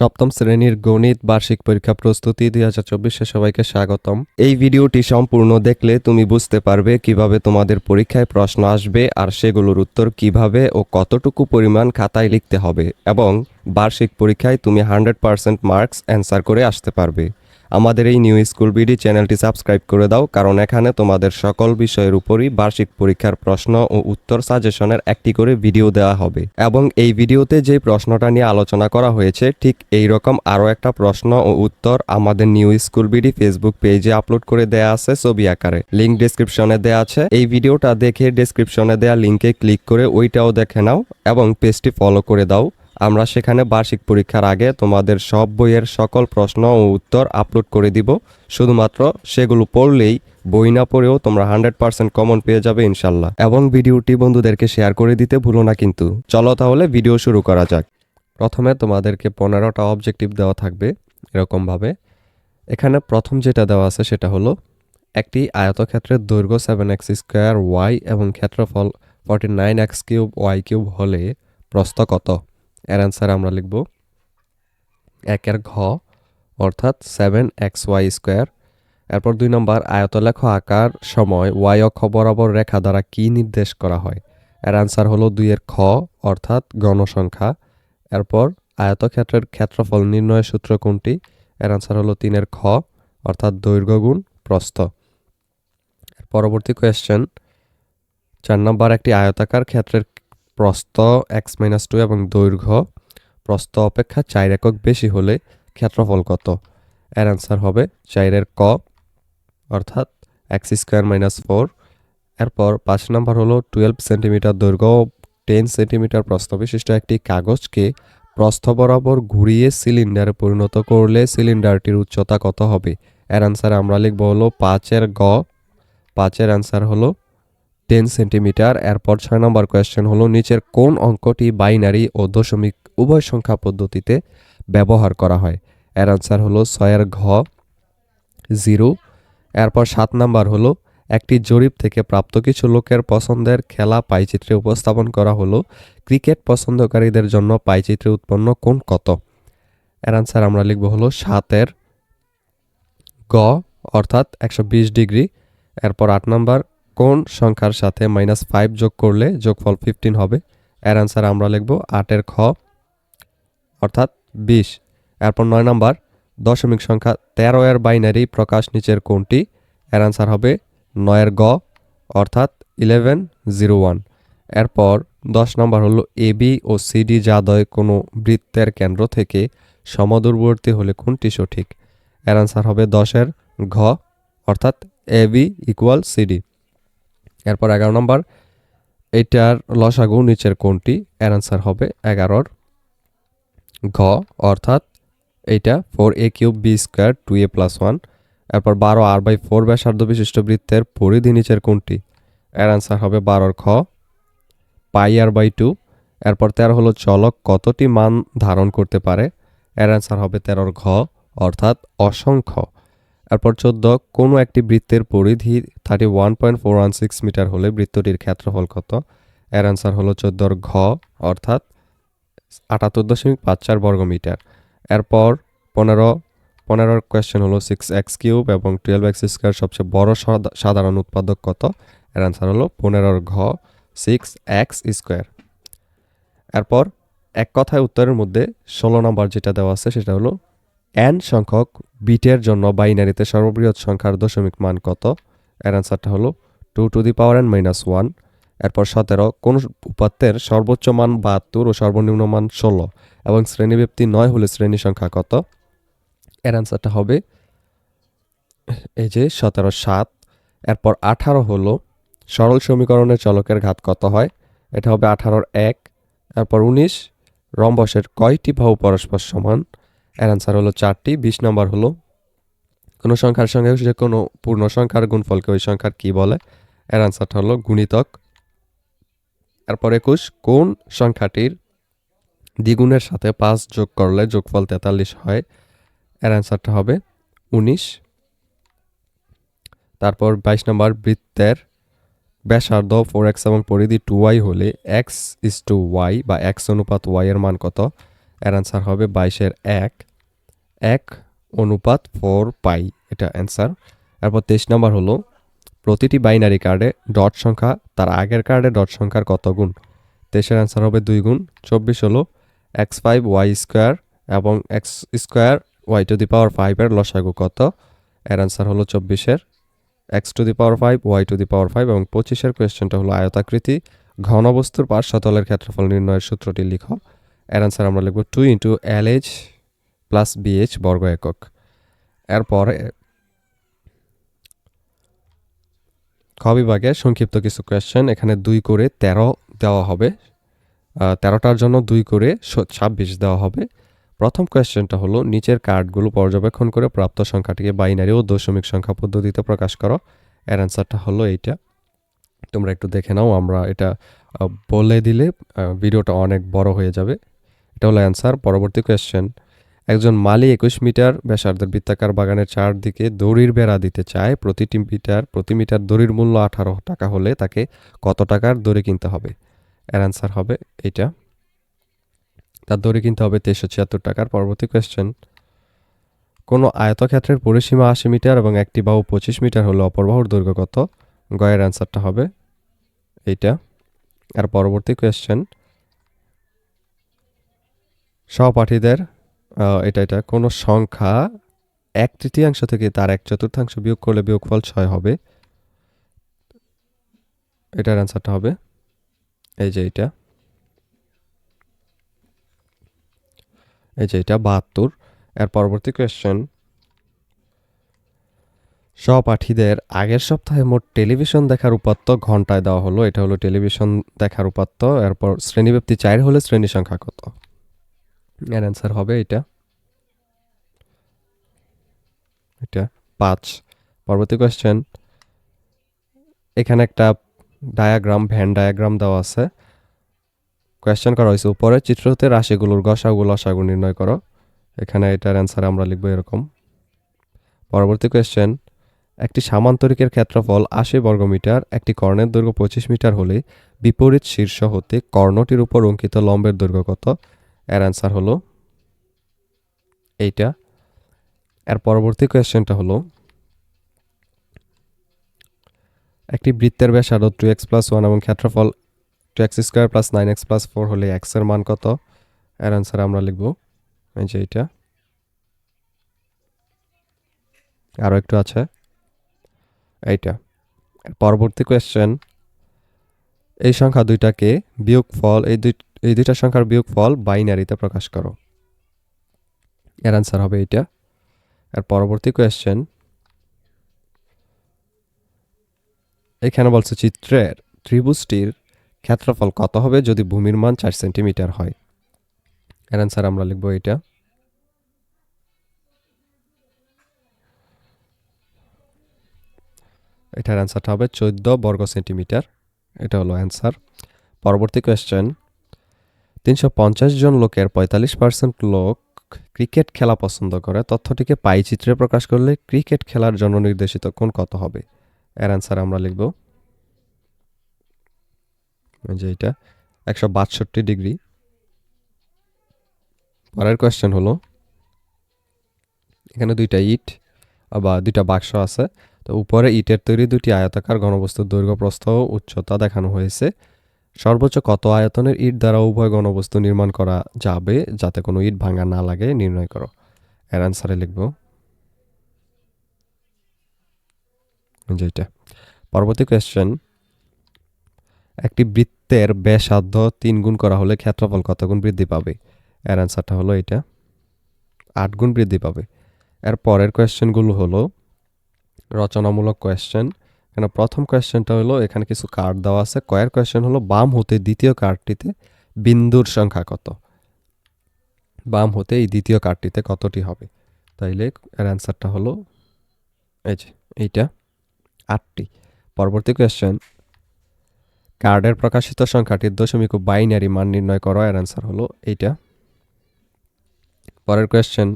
সপ্তম শ্রেণির গণিত বার্ষিক পরীক্ষা প্রস্তুতি দুই হাজার চব্বিশে সবাইকে স্বাগতম। এই ভিডিওটি সম্পূর্ণ দেখলে তুমি বুঝতে পারবে কীভাবে তোমাদের পরীক্ষায় প্রশ্ন আসবে আর সেগুলোর উত্তর কীভাবে ও কতটুকু পরিমাণ খাতায় লিখতে হবে এবং বার্ষিক পরীক্ষায় তুমি হান্ড্রেড পার্সেন্ট মার্কস অ্যান্সার করে আসতে পারবে। আমাদের এই নিউ স্কুল বিডি চ্যানেলটি সাবস্ক্রাইব করে দাও, কারণ এখানে তোমাদের সকল বিষয়ের উপরই বার্ষিক পরীক্ষার প্রশ্ন ও উত্তর সাজেশনের একটি করে ভিডিও দেওয়া হবে। এবং এই ভিডিওতে যে প্রশ্নটা নিয়ে আলোচনা করা হয়েছে, ঠিক এই রকম আরও একটা প্রশ্ন ও উত্তর আমাদের নিউ স্কুল বিডি ফেসবুক পেজে আপলোড করে দেয়া আছে ছবি আকারে। লিঙ্ক ডেসক্রিপশনে দেয়া আছে। এই ভিডিওটা দেখে ডেসক্রিপশনে দেয়া লিঙ্কে ক্লিক করে ওইটাও দেখে নাও এবং পেজটি ফলো করে দাও। আমরা সেখানে বার্ষিক পরীক্ষার আগে তোমাদের সব বইয়ের সকল প্রশ্ন ও উত্তর আপলোড করে দিব। শুধুমাত্র সেগুলো পড়লেই বই না পড়েও তোমরা হান্ড্রেড পার্সেন্ট কমন পেয়ে যাবে ইনশাল্লাহ। এবং ভিডিওটি বন্ধুদেরকে শেয়ার করে দিতে ভুলো না কিন্তু। চলো তাহলে ভিডিও শুরু করা যাক। প্রথমে তোমাদেরকে পনেরোটা অবজেক্টিভ দেওয়া থাকবে এরকমভাবে। এখানে প্রথম যেটা দেওয়া আছে সেটা হলো, একটি আয়তক্ষেত্রের দৈর্ঘ্য সেভেন এক্স স্কোয়ার ওয়াই এবং ক্ষেত্রফল forty nine X cube Y cube হলে প্রস্থ কত? এর অ্যান্সার আমরা লিখব একের ঘ, অর্থাৎ সেভেন এক্স ওয়াই স্কোয়ার এরপর দুই নম্বর, আয়তলেখ আকার সময় ওয়াই অক্ষ বরাবর রেখা দ্বারা কি নির্দেশ করা হয়? এর অ্যান্সার হলো দুইয়ের খ অর্থাৎ গণসংখ্যা। এরপর আয়তক্ষেত্রের ক্ষেত্রফল নির্ণয়ের সূত্র কোনটি? এর অ্যান্সার হলো তিনের খ অর্থাৎ দৈর্ঘ্য গুণ প্রস্থ। পরবর্তী কোয়েশ্চেন চার নম্বর, একটি আয়তাকার ক্ষেত্রের প্রস্থ এক্স মাইনাস টু এবং দৈর্ঘ্য, প্রস্থ অপেক্ষা চার একক বেশি হলে ক্ষেত্রফল কত? এর অ্যান্সার হবে চারের ক, অর্থাৎ এক্স স্কোয়ার মাইনাস ফোর। এরপর পাঁচ নম্বর হলো টুয়েলভ সেন্টিমিটার দৈর্ঘ্য টেন সেন্টিমিটার প্রস্থ বিশিষ্ট একটি কাগজকে প্রস্থ বরাবর ঘুরিয়ে সিলিন্ডারে পরিণত করলে সিলিন্ডারটির উচ্চতা কত হবে? এর অ্যান্সার আমরা লিখব হলো পাঁচের গ। পাঁচের অ্যান্সার হলো টেন সেন্টিমিটার এরপর ছয় নম্বর কোয়েশ্চেন হলো নিচের কোন অঙ্কটি বাইনারি ও দশমিক উভয় সংখ্যা পদ্ধতিতে ব্যবহার করা হয়? এর অ্যান্সার হলো ছয়ের ঘ, জিরো। এরপর সাত নাম্বার হলো একটি জরিপ থেকে প্রাপ্ত কিছু লোকের পছন্দের খেলা পাইচিত্রে উপস্থাপন করা হলো। ক্রিকেট পছন্দকারীদের জন্য পাইচিত্রে উৎপন্ন কোন কত? এর অ্যান্সার আমরা লিখব হলো সাতের গ অর্থাৎ একশো বিশ ডিগ্রি। এরপর আট নাম্বার কোন সংখ্যার সাথে মাইনাস ফাইভ যোগ করলে যোগফল ফিফটিন হবে? এর অ্যান্সার আমরা লিখব আটের খ, অর্থাৎ বিশ। এরপর নয় নম্বর, দশমিক সংখ্যা তেরো এর বাইনারি প্রকাশ নিচের কোনটি? এর অ্যান্সার হবে নয়ের গ, অর্থাৎ ইলেভেন জিরো ওয়ান এরপর দশ নম্বর হলো এবি ও সিডি জাদয় কোনো বৃত্তের কেন্দ্র থেকে সমদূরবর্তী হলে কোনটি সঠিক? এর অ্যান্সার হবে দশের ঘ, অর্থাৎ এবি ইকুয়াল সিডি এরপর এগারো নম্বর, এইটার লসাগু নিচের কোনটি? এর অ্যান্সার হবে এগারোর ঘ, অর্থাৎ এইটা four A cube B square two A plus one এরপর বারো আর বাই ফোর ব্যাসার্ধ বিশিষ্ট বৃত্তের পরিধি নিচের কোনটি? এর অ্যান্সার হবে বারোর খ পাই আর বাই টু এরপর তেরো হলো চলক, কতটি মান ধারণ করতে পারে? এর অ্যান্সার হবে তেরোর ঘ, অর্থাৎ অসংখ্য। এরপর চোদ্দ, কোনো একটি বৃত্তের পরিধি thirty one point four one six metre হলে বৃত্তটির ক্ষেত্রফল কত? এর অ্যান্সার হলো চোদ্দোর ঘ, অর্থাৎ আটাত্তর দশমিক পাঁচ চার বর্গ মিটার। এরপর পনেরো, পনেরোর কোয়েশ্চেন হলো সিক্স এক্স কিউব এবং টুয়েলভ এক্স স্কোয়ার সবচেয়ে বড় সাধারণ উৎপাদক কত? এর অ্যান্সার হলো পনেরোর ঘ সিক্স এক্স স্কোয়ার এরপর এক কথায় উত্তরের মধ্যে ষোলো নম্বর যেটা দেওয়া আছে সেটা হলো এন সংখ্যক বিটের জন্য বাইনারিতে সর্ববৃহৎ সংখ্যার দশমিক মান কত? এর অ্যান্সারটা হলো two to the power N minus one এরপর সতেরো, কোন উপাত্তের সর্বোচ্চ মান বাহাত্তর ও সর্বনিম্ন মান ষোলো এবং শ্রেণীব্যাপ্তি নয় হলে শ্রেণি সংখ্যা কত? এর অ্যান্সারটা হবে এই যে সতেরো সাত। এরপর আঠারো হলো সরল সমীকরণের চলকের ঘাত কত হয়? এটা হবে আঠারোর এক। এরপর উনিশ, রম্বসের কয়টি বাহু পরস্পর সমান? এর অ্যান্সার হলো চারটি, বিশ নম্বর হলো কোনো সংখ্যার সঙ্গে যে কোনো পূর্ণ সংখ্যার গুণফলকে ওই সংখ্যার কি বলে? এর অ্যান্সারটা হলো গুণিতক। এরপর একুশ, কোন সংখ্যাটির দ্বিগুণের সাথে পাঁচ যোগ করলে যোগফল তেতাল্লিশ হয়? এর অ্যান্সারটা হবে উনিশ। তারপর বাইশ নম্বর, বৃত্তের ব্যাসার্ধ ফোর এক্স এবং পরিধি টু ওয়াই হলে এক্স ইস টু ওয়াই বা এক্স অনুপাত ওয়াই এর মান কত? এর অ্যান্সার হবে বাইশের এক। এক অনুপাত ফোর পাই এটা অ্যান্সার এরপর তেইশ নাম্বার হলো, প্রতিটি বাইনারি কার্ডে ডট সংখ্যা তার আগের কার্ডে ডট সংখ্যার কত গুণ? তেইশের অ্যান্সার হবে দুই গুণ। চব্বিশ হলো এক্স ফাইভ ওয়াই স্কোয়ার এবং X square Y to the power ফাইভের লসাগু কত? এর অ্যান্সার হলো চব্বিশের। X to the power five Y to the power five এবং পঁচিশের কোয়েশ্চেনটা হলো আয়তাকৃতি। ঘনবস্তুর পার্শ্বতলের ক্ষেত্রফল নির্ণয়ের সূত্রটি লিখো। এর অ্যান্সার আমরা লিখব two into L H plus BH বর্গ একক। এরপরে খ বিভাগে সংক্ষিপ্ত কিছু কোয়েশ্চেন এখানে দুই করে তেরো দেওয়া হবে। তেরোটার জন্য দুই করে ছাব্বিশ দেওয়া হবে। প্রথম কোয়েশ্চেনটা হলো, নিচের কার্ডগুলো পর্যবেক্ষণ করে প্রাপ্ত সংখ্যাটিকে বাইনারি ও দশমিক সংখ্যা পদ্ধতিতে প্রকাশ করো। এর অ্যান্সারটা হলো এইটা। তোমরা একটু দেখে নাও, আমরা এটা বলে দিলে ভিডিওটা অনেক বড় হয়ে যাবে। এটা হলো অ্যান্সার পরবর্তী কোয়েশ্চেন একজন মালি একুশ মিটার ব্যাসার্ধের বৃত্তাকার বাগানের চারদিকে দড়ির বেড়া দিতে চায়। প্রতিটি মিটার, প্রতি মিটার দড়ির মূল্য আঠারো টাকা হলে তাকে কত টাকার দড়ি কিনতে হবে? এর অ্যান্সার হবে এইটা। তার দড়ি কিনতে হবে তেইশশো ছিয়াত্তর টাকার। পরবর্তী কোয়েশ্চেন কোনো আয়তক্ষেত্রের পরিসীমা আশি মিটার এবং একটি বাহু পঁচিশ মিটার হলে অপর বাহুর দৈর্ঘ্য কত? গয়ের অ্যান্সারটা হবে এইটা। আর পরবর্তী কোয়েশ্চেন সহপাঠীদের এটা এটা, কোনো সংখ্যা এক তৃতীয়াংশ থেকে তার এক চতুর্থাংশ বিয়োগ করলে বিয়োগফল ছয় হবে। এটার অ্যান্সারটা হবে, এই যে এটা। এই যে এটা, বাহাত্তর। এর পরবর্তী কোয়েশ্চেন সহপাঠীদের আগের সপ্তাহে মোট টেলিভিশন দেখার উপাত্ত ঘন্টায় দেওয়া হলো। এটা হলো টেলিভিশন দেখার উপাত্ত। এরপর শ্রেণীব্যাপ্তি চার হলে শ্রেণি সংখ্যা কত? এর অ্যান্সার হবে এটা। এটা পাঁচ। পরবর্তী কোয়েশ্চেন এখানে একটা ডায়াগ্রাম ভ্যান ডায়াগ্রাম দেওয়া আছে। কোয়েশ্চেন করা হয়েছে উপরে চিত্রতে রাশিগুলোর গসাগু লসাগু নির্ণয় করো। এখানে এটার অ্যান্সার আমরা লিখব এরকম। পরবর্তী কোয়েশ্চেন একটি সামান্তরিকের ক্ষেত্রফল আশি বর্গমিটার একটি কর্ণের দৈর্ঘ্য পঁচিশ মিটার হলে বিপরীত শীর্ষ হতে কর্ণটির উপর অঙ্কিত লম্বের দৈর্ঘ্য কত? এর অ্যান্সার হলো এইটা। এর পরবর্তী কোয়েশ্চেনটা হলো, একটি বৃত্তের ব্যাসার্ধ টু এক্স প্লাস ওয়ান এবং ক্ষেত্রফল two X square plus nine X plus four হলে এক্সের মান কত? এর অ্যান্সার আমরা লিখব এই যে এইটা। আরও একটু আছে। এইটা। পরবর্তী কোয়েশ্চেন এই সংখ্যা দুইটাকে বিয়োগ ফল এই দুই এই দুইটা সংখ্যার বিয়োগফল বাইনারিতে প্রকাশ করো। এর অ্যান্সার হবে এইটা। আর পরবর্তী কোয়েশ্চেন এখানে বলছে চিত্রের ত্রিভুজটির ক্ষেত্রফল কত হবে যদি ভূমির মান চার সেন্টিমিটার হয়? এর অ্যান্সার আমরা লিখব এটা এটার অ্যান্সারটা হবে চোদ্দ বর্গ সেন্টিমিটার এটা হলো অ্যান্সার পরবর্তী কোয়েশ্চেন তিনশো পঞ্চাশ জন লোকের পঁয়তাল্লিশ পার্সেন্ট লোক ক্রিকেট খেলা পছন্দ করে। তথ্যটিকে পাই চিত্রে প্রকাশ করলে ক্রিকেট খেলার জন্য নির্দেশিত কোণ কত হবে? এর অ্যান্সার আমরা লিখব। যে এটা একশো বাষট্টি ডিগ্রি। পরের কোয়েশ্চেন হলো, এখানে দুইটা ইট বা দুইটা বাক্স আছে। তো উপরে ইটের তৈরি দুটি আয়তাকার ঘনবস্তুর দৈর্ঘ্য, প্রস্থ উচ্চতা দেখানো হয়েছে। সর্বোচ্চ কত আয়তনের ইট দ্বারা উভয় গণবস্তু নির্মাণ করা যাবে যাতে কোনো ইট ভাঙা না লাগে, নির্ণয় করো। এর অ্যান্সারে লিখব। যেটা পরবর্তী কোয়েশ্চেন একটি বৃত্তের ব্যাসার্ধ তিন গুণ করা হলে ক্ষেত্রফল কত গুণ বৃদ্ধি পাবে? এর অ্যান্সারটা হলো এটা। আট গুণ বৃদ্ধি পাবে। এর পরের কোয়েশ্চেনগুলো হলো রচনামূলক কোয়েশ্চেন এখানে প্রথম কোয়েশ্চেনটা হলো, এখানে কিছু কার্ড দেওয়া আছে। কয়ের কোয়েশ্চেন হলো, বাম হতে দ্বিতীয় কার্ডটিতে বিন্দুর সংখ্যা কত? বাম হতে এই দ্বিতীয় কার্ডটিতে কতটি হবে? তাইলে এর অ্যান্সারটা হলো, এই যে, এইটা, আটটি। পরবর্তী কোয়েশ্চেন কার্ডের প্রকাশিত সংখ্যাটির দশমিক বাইনারি মান নির্ণয় করো। এর অ্যান্সার হলো, এইটা। পরের কোয়েশ্চেন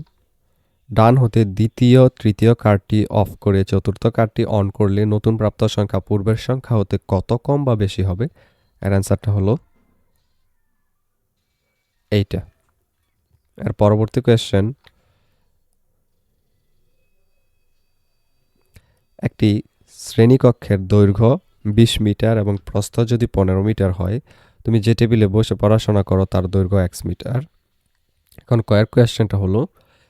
ডান হতে দ্বিতীয়, তৃতীয় কার্ডটি অফ করে চতুর্থ কার্ডটি অন করলে নতুন প্রাপ্ত সংখ্যা পূর্বের সংখ্যা হতে কত কম বা বেশি হবে? এর অ্যান্সারটা হলো এইটা। এর পরবর্তী কোয়েশ্চেন একটি শ্রেণীকক্ষের দৈর্ঘ্য বিশ মিটার এবং প্রস্থ যদি পনেরো মিটার হয়, তুমি যে টেবিলে বসে পড়াশোনা করো তার দৈর্ঘ্য এক্স মিটার। এখন কয়ের কোয়েশ্চেনটা হলো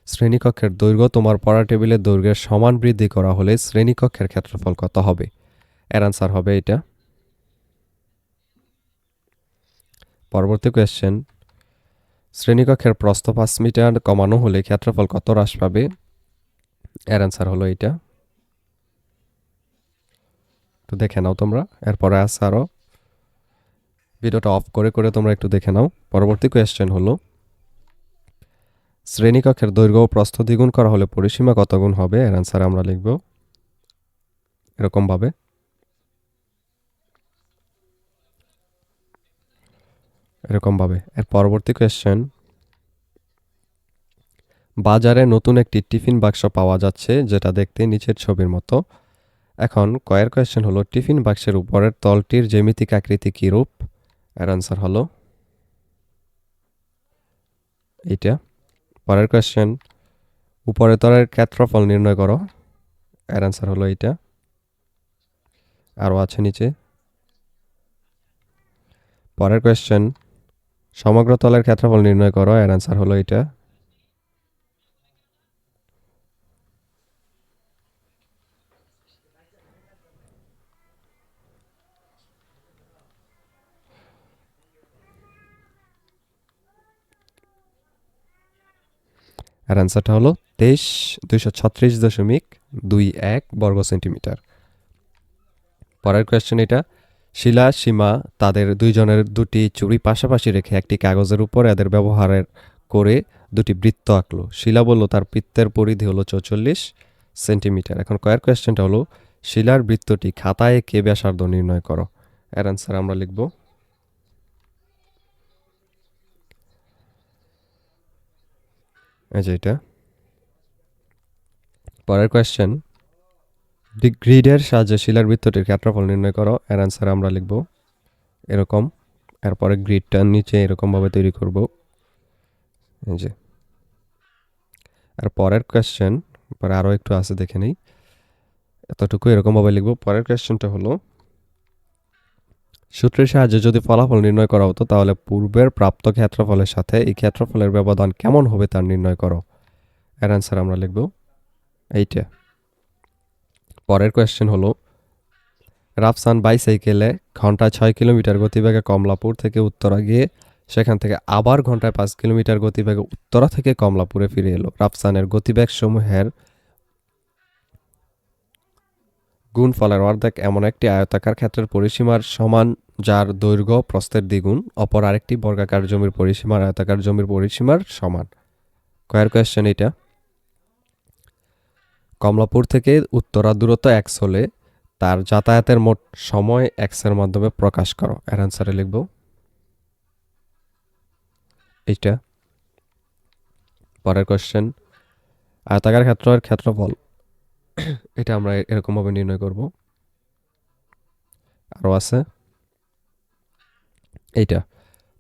শ্রেণীকক্ষের দৈর্ঘ্য তোমার পড়া টেবিলের দৈর্ঘ্যের সমান বৃদ্ধি করা হলে শ্রেণীকক্ষের ক্ষেত্রফল কত হবে? এর আনসার হবে এটা। পরবর্তী কোয়েশ্চেন শ্রেণীকক্ষের প্রস্থ পাঁচ মিটার কমানো হলে ক্ষেত্রফল কত হ্রাস পাবে? এর অ্যান্সার হলো এইটা একটু দেখে নাও তোমরা, এরপরে আছে আরও ভিডিওটা অফ করে করে তোমরা একটু দেখে নাও। পরবর্তী কোয়েশ্চেন হলো শ্রেণীকক্ষের দৈর্ঘ্য ও প্রস্থ দ্বিগুণ করা হলে পরিসীমা কত গুণ হবে? এর অ্যান্সার আমরা লিখব এরকমভাবে। এরকমভাবে। এর পরবর্তী কোয়েশ্চেন বাজারে নতুন একটি টিফিন বাক্স পাওয়া যাচ্ছে যেটা দেখতে নিচের ছবির মতো। এখন কয়ের কোয়েশ্চেন হলো, টিফিন বাক্সের উপরের তলটির জ্যামিতিক আকৃতি কী রূপ এর আনসার হলো, এইটা। পরের কোয়েশ্চেন উপরের তলের ক্ষেত্রফল নির্ণয় করো। এর আনসার হলো এইটা। আরও আছে নিচে। পরের কোয়েশ্চেন সমগ্র তলের ক্ষেত্রফল নির্ণয় করো। এর আনসার হলো এটা আর অ্যান্সারটা হলো তেইশ, দুইশো ছত্রিশ দশমিক দুই এক বর্গ সেন্টিমিটার। পরের কোয়েশ্চেন এটা, শিলা, সীমা তাদের দুইজনের দুটি চুড়ি পাশাপাশি রেখে একটি কাগজের উপর এদের ব্যবহারের করে দুটি বৃত্ত আঁকলো। শিলা বলল, তার বৃত্তের পরিধি হলো চৌচল্লিশ সেন্টিমিটার। এখন কয়ের কোয়েশ্চেনটা হলো, শিলার বৃত্তটি খাতায় কে ব্যাসার্ধ নির্ণয় করো? এর অ্যান্সার আমরা লিখব এই যে এটা। পরের কোয়েশ্চেন গ্রিডের সাহায্যে শিলার বৃত্তটির ক্ষেত্রফল নির্ণয় করো, এর অ্যান্সার আমরা লিখব এরকম। এরপরে গ্রিডটা নিচে এরকমভাবে তৈরি করব। এই যে। আর পরের কোয়েশ্চেন পরে আরও একটু আছে দেখে নেই। এতটুকু এরকমভাবে লিখব। পরের কোয়েশ্চেনটা হলো সূত্রের সাহায্যে যদি ফলাফল নির্ণয় করা হতো, তাহলে পূর্বের প্রাপ্ত ক্ষেত্রফলের সাথে এই ক্ষেত্রফলের ব্যবধান কেমন হবে তার নির্ণয় করো। এর অ্যান্সার আমরা লিখব এইটা। পরের কোয়েশ্চেন হলো, রাফসান বাইসাইকেলে ঘন্টায় ছয় কিলোমিটার গতিবেগে কমলাপুর থেকে উত্তরা গিয়ে সেখান থেকে আবার ঘন্টায় পাঁচ কিলোমিটার গতিবেগে উত্তরা থেকে কমলাপুরে ফিরে এলো। রাফসানের গতিবেগ সমূহের গুণফলের অর্ধেক এমন একটি আয়তাকার ক্ষেত্রের পরিসীমার সমান, যার দৈর্ঘ্য প্রস্থের দ্বিগুণ, অপর আরেকটি বর্গাকার জমির পরিসীমার আয়তাকার জমির পরিসীমার সমান। কয়ের কোয়েশ্চেন এটা। কমলাপুর থেকে উত্তরা দূরত্ব এক্স হলে তার যাতায়াতের মোট সময় এক্সের মাধ্যমে প্রকাশ করো। এর অ্যান্সারে লিখব। এইটা। পরের কোয়েশ্চেন আয়তাকার ক্ষেত্রের ক্ষেত্রফল। এটা আমরা এরকমভাবে নির্ণয় করব। আরও আছে। এইটা,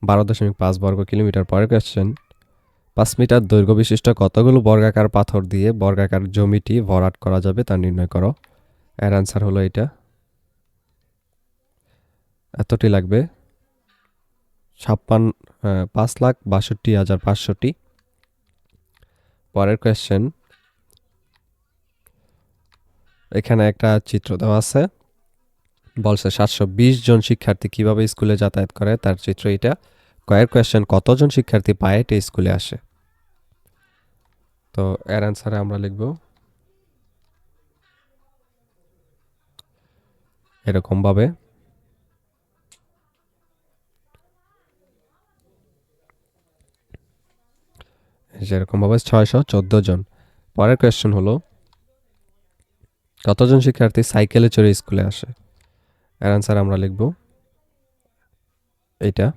বারো দশমিক পাঁচ বর্গ কিলোমিটার পরের কোয়েশ্চেন পাঁচ মিটার দৈর্ঘ্য বিশিষ্ট কতগুলো বর্গাকার পাথর দিয়ে বর্গাকার জমিটি ভরাট করা যাবে তা নির্ণয় করো। এর অ্যান্সার হলো এটা এতটি লাগবে। ছাপ্পান পাঁচ লাখ বাষট্টি হাজার পাঁচশোটি। পরের কোয়েশ্চেন এখানে একটা চিত্র দেওয়া আছে। বলছে সাতশো বিশ জন শিক্ষার্থী কীভাবে স্কুলে যাতায়াত করে? তার চিত্র এটা কয়ের কোয়েশ্চেন কতজন শিক্ষার্থী পায়? এটা স্কুলে আসে। তো এর অ্যান্সারে আমরা লিখব। এরকমভাবে যেরকমভাবে ছয়শো চোদ্দ জন। পরের কোয়েশ্চেন হলো কতজন শিক্ষার্থী সাইকেলে চড়ে স্কুলে আসে? এর অ্যান্সার আমরা লিখব। এইটা।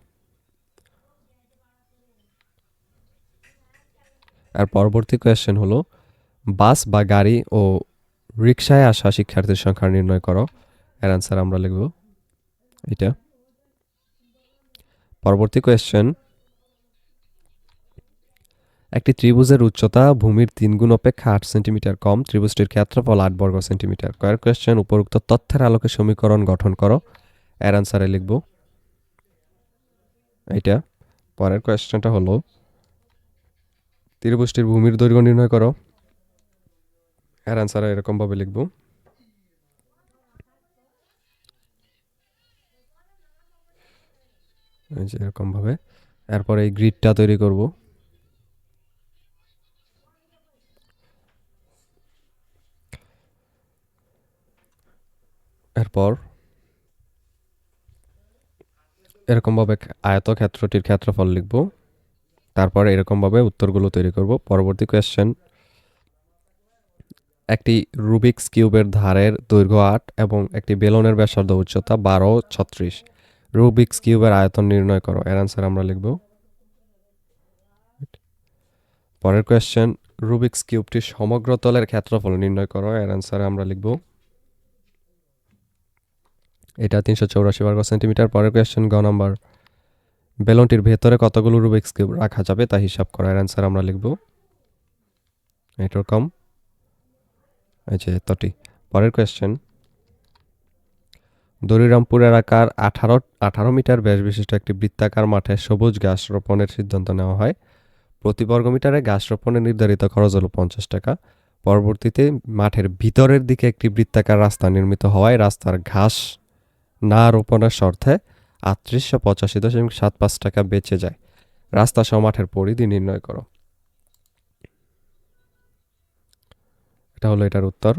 আর পরবর্তী কোয়েশ্চেন হলো, বাস বা গাড়ি ও রিক্সায় আসা শিক্ষার্থীর সংখ্যা নির্ণয় করো। এর অ্যান্সার আমরা লিখব। এটা পরবর্তী কোয়েশ্চেন একটি ত্রিভুজের উচ্চতা ভূমির তিন গুণ অপেক্ষা আট সেন্টিমিটার কম। ত্রিভুজটির ক্ষেত্রফল আট বর্গ সেন্টিমিটার। কয়ের কোয়েশ্চেন উপরোক্ত তথ্যের আলোকে সমীকরণ গঠন করো। এর অ্যান্সারে লিখব। এইটা। পরের কোয়েশ্চেনটা হলো, ত্রিভুজটির ভূমির দৈর্ঘ্য নির্ণয় করো। এর অ্যান্সারে এরকমভাবে লিখব। এরকমভাবে এরপর এই গ্রিডটা তৈরি করব। এরপর এরকমভাবে আয়তক্ষেত্রটির ক্ষেত্রফল লিখব। তারপর এরকমভাবে উত্তরগুলো তৈরি করব। পরবর্তী কোয়েশ্চেন একটি রুবিক্স কিউবের ধারের দৈর্ঘ্য আট এবং একটি বেলনের ব্যাসার্ধ উচ্চতা বারো ছত্রিশ। রুবিক্স কিউবের আয়তন নির্ণয় করো। এর অ্যান্সার আমরা লিখব। পরের কোয়েশ্চেন রুবিক্স কিউবটির সমগ্র তলের ক্ষেত্রফল নির্ণয় করো। এর অ্যান্সারে আমরা লিখব। এটা তিনশো চৌরাশি বর্গ সেন্টিমিটার পরের কোয়েশ্চেন গ নাম্বার বেলনটির ভেতরে কতগুলো রুবিক্স কিউব রাখা যাবে তা হিসাব করার অ্যান্সার আমরা লিখব। এরকম। এই যে এতটি। পরের কোয়েশ্চেন দরিরামপুর এলাকার আঠারো আঠারো মিটার ব্যাস বিশিষ্ট একটি বৃত্তাকার মাঠে সবুজ ঘাস রোপণের সিদ্ধান্ত নেওয়া হয়। প্রতি বর্গমিটারে ঘাস রোপণের নির্ধারিত খরচ হলো পঞ্চাশ টাকা। পরবর্তীতে মাঠের ভিতরের দিকে একটি বৃত্তাকার রাস্তা নির্মিত হওয়ায় রাস্তার ঘাস না রোপণের শর্তে আটত্রিশশো পঁচাশি দশমিক সাত পাঁচ টাকা বেঁচে যায়। রাস্তা সমাঠের পরিধি নির্ণয় করো। এটা হলো এটার উত্তর।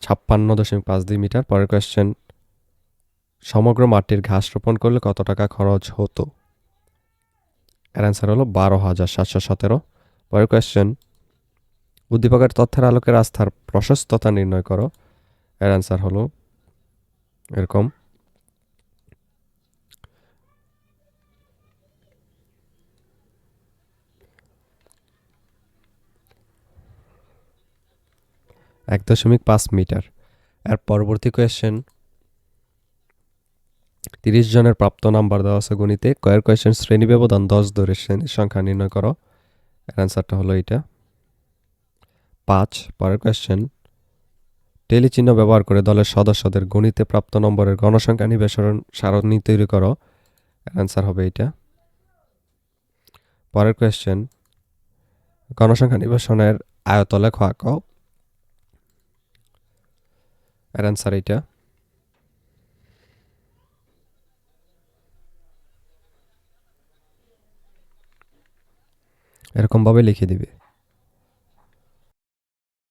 ছাপ্পান্ন দশমিক পাঁচ দুই মিটার। পরের কোয়েশ্চেন সমগ্র মাটির ঘাস রোপণ করলে কত টাকা খরচ হতো? এর অ্যান্সার হলো বারো হাজার সাতশো সতেরো। পরের কোয়েশ্চেন উদ্দীপকের তথ্যের আলোকে রাস্তার প্রশস্ততা নির্ণয় করো। এর অ্যান্সার হলো এরকম। এক দশমিক পাঁচ মিটার। এর পরবর্তী কোয়েশ্চেন তিরিশ জনের প্রাপ্ত নাম্বার দেওয়া আছে গণিতে। কয়ের কোয়েশ্চেন শ্রেণি ব্যবধান দশ ধরে শ্রেণির সংখ্যা নির্ণয় করো। অ্যান্সারটা হলো এটা পাঁচ, পরের কোয়েশ্চেন টেলিচিহ্ন ব্যবহার করে দলের সদস্যদের গণিতে প্রাপ্ত নম্বরের গণসংখ্যা নিবেশন সারণী তৈরি করো। অ্যান্সার হবে এটা পরের কোয়েশ্চেন গণসংখ্যা নিবেশনের আয়তলে খোয়া ক। এর অ্যান্সার এইটা। এরকমভাবে লিখে দিবে।